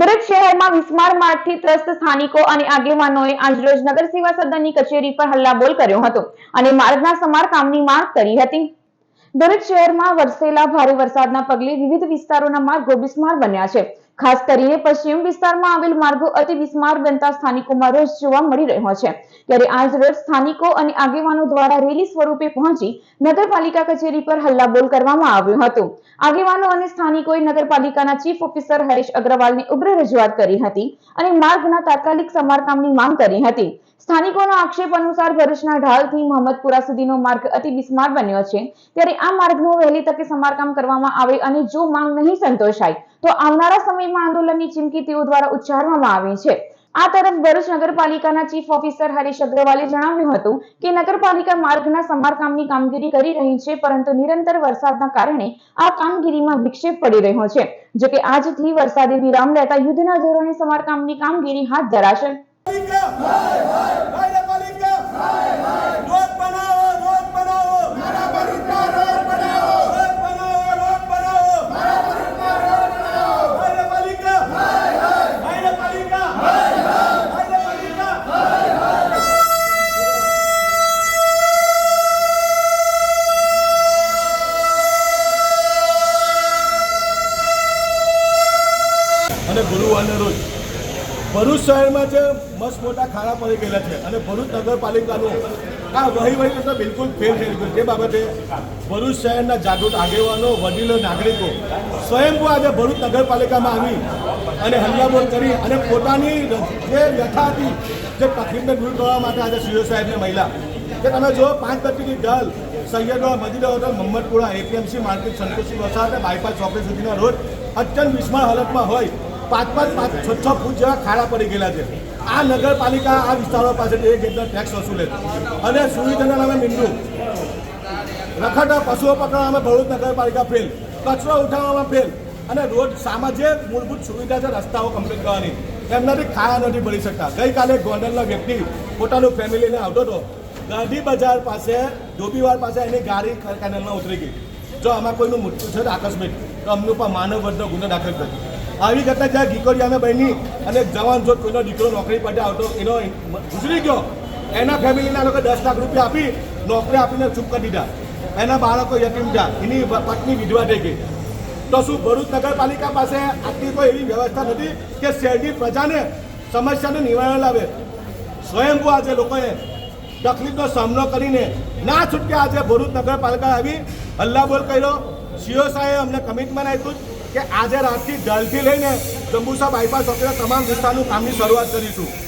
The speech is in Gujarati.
ભરૂચ શહેરમાં વિસ્માર માર્ગથી ત્રસ્ત સ્થાનિકો અને આગેવાનોએ આજરોજ નગર સેવા સદનની કચેરી પર હલ્લાબોલ કર્યો હતો અને માર્ગના સમારકામની માંગ કરી હતી. ભરૂચ શહેરમાં વરસેલા ભારે વરસાદના પગલે વિવિધ વિસ્તારોના માર્ગો બિસ્માર બન્યા છે. ખાસ કરીને પશ્ચિમ વિસ્તારમાં આવેલ માર્ગો અતિ બિસ્માર બનતા સ્થાનિકોમાં રોષ જોવા મળી રહ્યો છે. ત્યારે આજ રોજ સ્થાનિકો અને આગેવાનો દ્વારા રેલી સ્વરૂપે પહોંચી નગરપાલિકા કચેરી પર હલ્લાબોલ કરવામાં આવ્યું હતું. આગેવાનો અને સ્થાનિકોએ નગરપાલિકાના ચીફ ઓફિસર હરીશ અગ્રવાલને ઉગ્ર રજૂઆત કરી હતી અને માર્ગના તાત્કાલિક સમારકામની માંગ કરી હતી. સ્થાનિકોના આક્ષેપ અનુસાર ભરૂચના ઢાલથી મોહમ્મદપુરા સુધીનો માર્ગ અતિ બિસ્માર બન્યો છે. ત્યારે આ માર્ગનું વહેલી તકે સમારકામ કરવામાં આવે અને જો માંગ નહીં સંતોષાય તો આવનારા સમયમાં આંદોલનની ચીમકી તેઓ દ્વારા ઉચ્ચારવામાં આવી છે. આ તરફ ભરૂચ નગરપાલિકાના ચીફ ઓફિસર હરીશ અગ્રવાલે જણાવ્યું હતું કે નગરપાલિકા માર્ગના સમારકામની કામગીરી કરી રહી છે, પરંતુ નિરંતર વરસાદના કારણે આ કામગીરીમાં વિક્ષેપ પડી રહ્યો છે. જોકે આજથી વરસાદી વિરામ લેતા યુદ્ધના ધોરણે સમારકામની કામગીરી હાથ ધરાશે. અને ગુરુવારને રોજ. ભરૂચ શહેરમાં છે મસ્ત મોટા ખાડા પડી ગયેલા છે અને ભરૂચ નગરપાલિકાનું આ વહીવટી તો બિલકુલ ફેલ થઈ ગયું તે બાબતે ભરૂચ શહેરના જાગૃત આગેવાનો, વડીલો, નાગરિકો સ્વયંભૂ આજે ભરૂચ નગરપાલિકામાં આવી અને હલ્લાબોલ કરી અને પોતાની જે વ્યથા હતી, જે તકલીફને દૂર કરવા માટે આજે સીઓ સાહેબની મહિલા કે તમે જો પાંચ પચીની ડલ સૈયદો Madina hotel Mohammadpura APMC, market, Santoshi વસાહત, બાયપાસ ચોકડી સુધીના રોડ અત્યંત વિસ્મળ હાલતમાં હોય પાંચ પાંચ પાંચ છ છ ફૂટ જેવા ખાડા પડી ગયેલા છે. આ નગરપાલિકા આ વિસ્તારો પાસેથી એક રીતના ટેક્સ વસૂલે અને સુવિધાના નામે મીંડું. રખડતા પશુઓ પકડવામાં ભરૂચ નગરપાલિકા ફેલ કચરો ઉઠાવવામાં ફેલ અને રોડ સામાજિક મૂળભૂત સુવિધા છે રસ્તાઓ કમ્પ્લીટ કરવાની. એમનાથી ખાયા નથી પડી શકતા. ગઈકાલે ગોંડલનો વ્યક્તિ પોતાનું ફેમિલીને આવતો હતો. ગાંધી બજાર પાસે ધોબીવાર પાસે એની ગાડી કેનલમાં ઉતરી ગઈ. જો આમાં કોઈનું મૃત્યુ છે આકસ્મિક. તો અમને પણ માનવ વધનો ગુનો દાખલ કર્યો. આવી ઘટના જ્યાં ગીકોડિયામાં બની અને જવાન જો કોઈનો દીકરો નોકરી માટે આવતો, એનો ગુજરી ગયો, એના ફેમિલીના લોકો દસ લાખ રૂપિયા આપી, નોકરી આપીને ચૂપ કરી દીધા. એના બાળકો યતીમ થયા એની પત્ની વિધવા થઈ ગઈ. તો શું ભરૂચ નગરપાલિકા પાસે આટલી કોઈ એવી વ્યવસ્થા નથી કે શહેરની પ્રજાને સમસ્યાનું નિવારણ લાવે? સ્વયંભૂ આજે લોકોએ તકલીફનો સામનો કરીને ના છૂટકે આજે ભરૂચ નગરપાલિકા આવી હલ્લાબોલ કર્યો. સીઓ સાહેબ અમને કમિટમેન્ટ આપ્યું. કે આજે રાતથી ડલથી લઈને જંબુસા બાયપાસ વખતે તમામ વિસ્તારનું કામની શરૂઆત કરીશું.